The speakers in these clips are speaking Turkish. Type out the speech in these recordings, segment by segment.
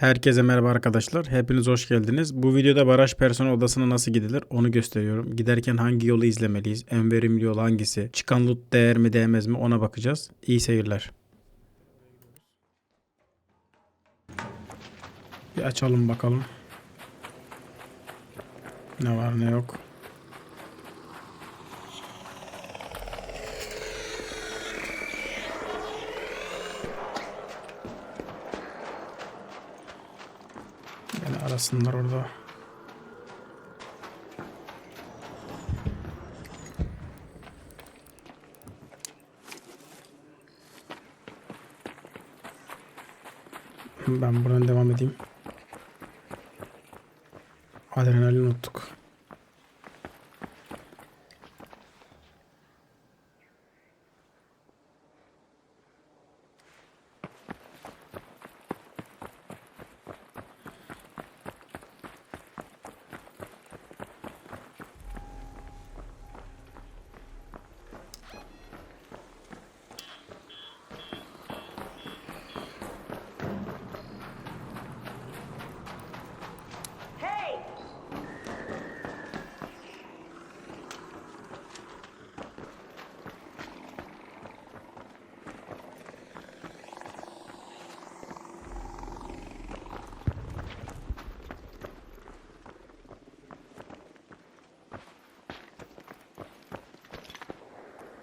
Herkese merhaba arkadaşlar. Hepiniz hoş geldiniz. Bu videoda baraj personel odasına nasıl gidilir onu gösteriyorum. Giderken hangi yolu izlemeliyiz? En verimli yol hangisi? Çıkan loot değer mi değmez mi ona bakacağız. İyi seyirler. Bir açalım bakalım. Ne var ne yok. Beni arasınlar orada. Ben buradan devam edeyim. Adrenalin unuttuk.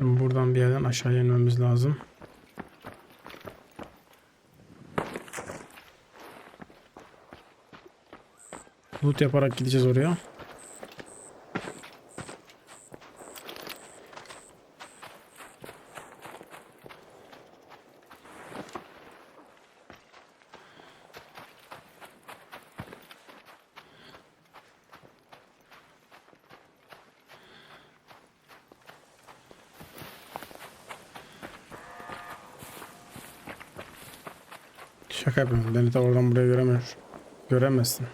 Buradan bir yerden aşağıya inmemiz lazım. Loot yaparak gideceğiz oraya. Şaka yapıyorum. Beni de oradan buraya göremiyor. Göremezsin.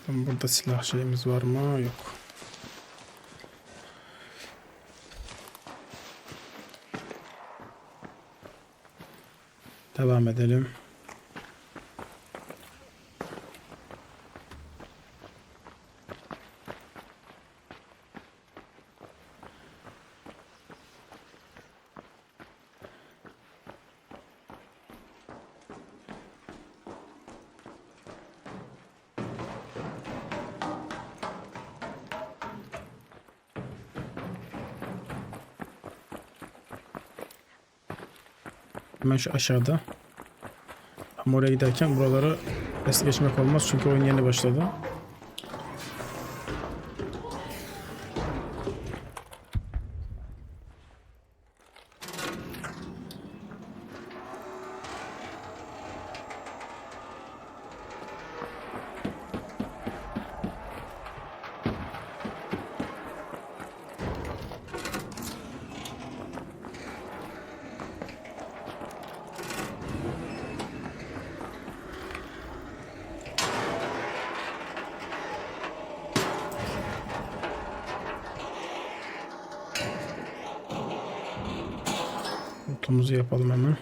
Bakalım burada silah şeyimiz var mı? Yok. Devam edelim. Hemen şu aşağıda. Ama oraya giderken buraları es geçmek olmaz çünkü oyun yeni başladı. Notumuzu yapalım hemen.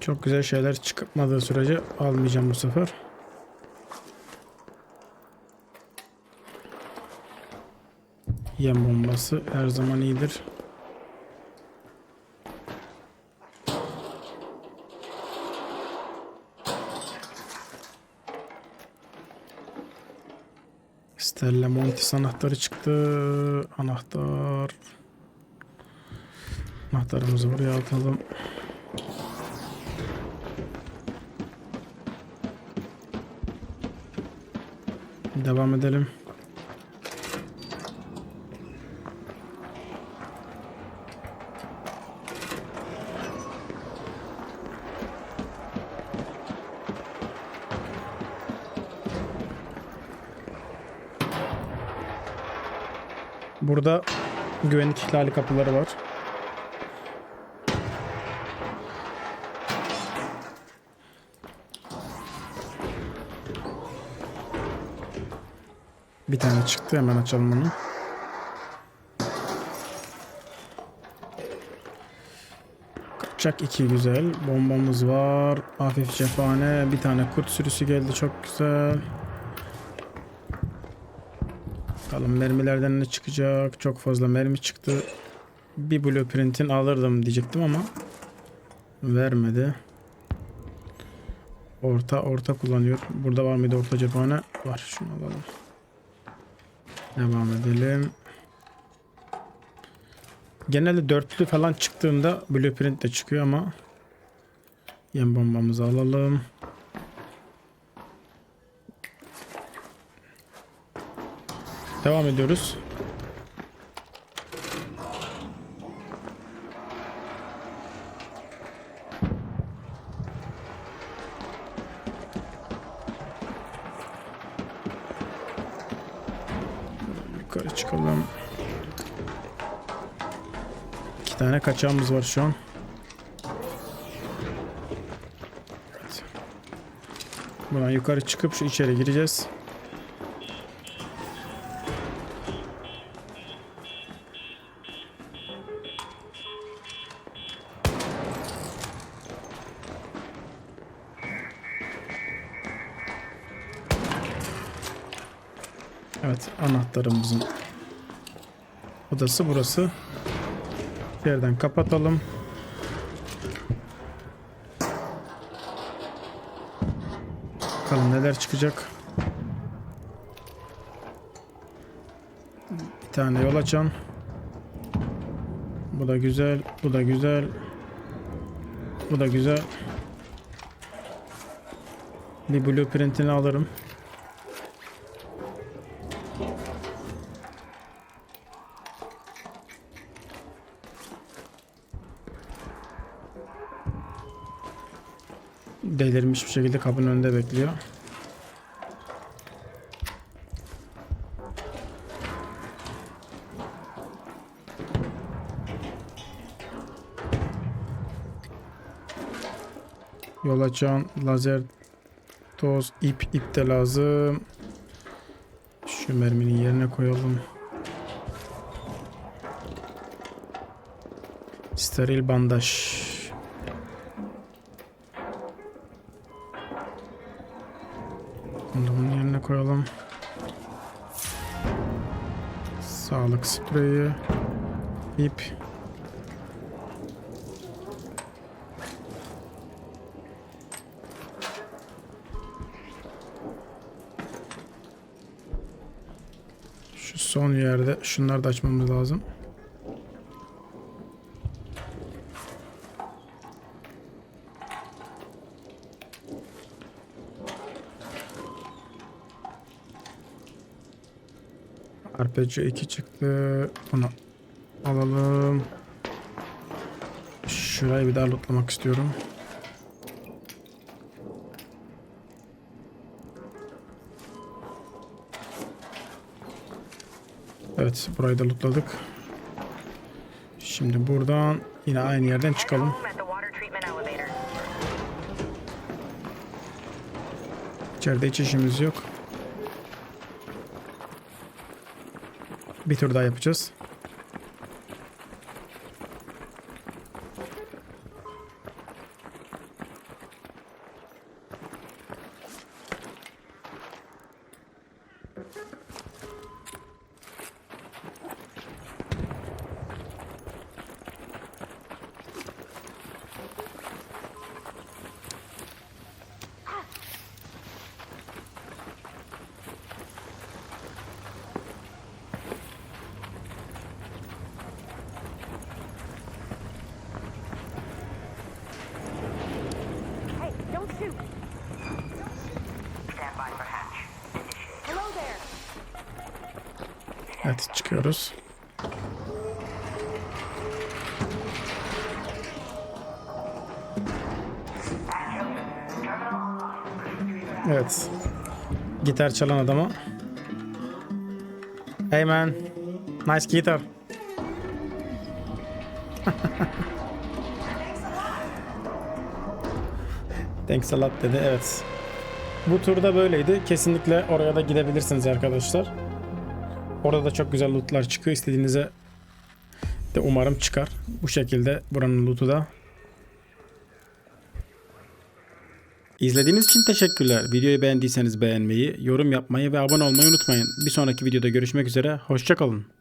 Çok güzel şeyler çıkmadığı sürece almayacağım bu sefer. Yem bombası her zaman iyidir. Stella Montis anahtarı çıktı. Anahtar. Anahtarımızı buraya atalım. Devam edelim. Burada güvenlik ihlali kapıları var. Bir tane çıktı hemen açalım onu. Kaçak iki güzel. Bombamız var. Hafif cephane. Bir tane kurt sürüsü geldi. Çok güzel. Bakalım mermilerden ne çıkacak. Çok fazla mermi çıktı. Bir blueprint'in alırdım diyecektim ama vermedi. Orta orta kullanıyor. Burada var mıydı orta cephane? Var. Şunu alalım. Devam edelim. Genelde dörtlü falan çıktığında blueprint de çıkıyor ama yem bombamızı alalım. Devam ediyoruz. Yukarı çıkalım. İki tane kaçağımız var şu an. Evet. Buradan yukarı çıkıp şu içeri gireceğiz. Evet anahtarımızın odası burası. Yerden kapatalım. Bakalım neler çıkacak. Bir tane yol açan. Bu da güzel. Bu da güzel. Bu da güzel. Bir blueprintini alırım. Delirmiş bir şekilde kapının önünde bekliyor. Yol açan lazer toz ip ip de lazım. Şu merminin yerine koyalım. Steril bandaj. Yerine koyalım. Sağlık spreyi. ip. Şu son yerde şunları da açmamız lazım. Arpeggi 2 çıktı. Bunu alalım. Şurayı bir daha lootlamak istiyorum. Evet burayı da lootladık. Şimdi buradan yine aynı yerden çıkalım. İçeride hiç işimiz yok. Bir tur daha yapacağız. Evet çıkıyoruz. Evet. Gitar çalan adama. Hey man. Nice guitar. Thanks a lot dedi. Evet. Bu turda böyleydi. Kesinlikle oraya da gidebilirsiniz arkadaşlar. Orada da çok güzel lootlar çıkıyor. İstediğinize de umarım çıkar. Bu şekilde buranın lootu da. İzlediğiniz için teşekkürler. Videoyu beğendiyseniz beğenmeyi, yorum yapmayı ve abone olmayı unutmayın. Bir sonraki videoda görüşmek üzere. Hoşçakalın.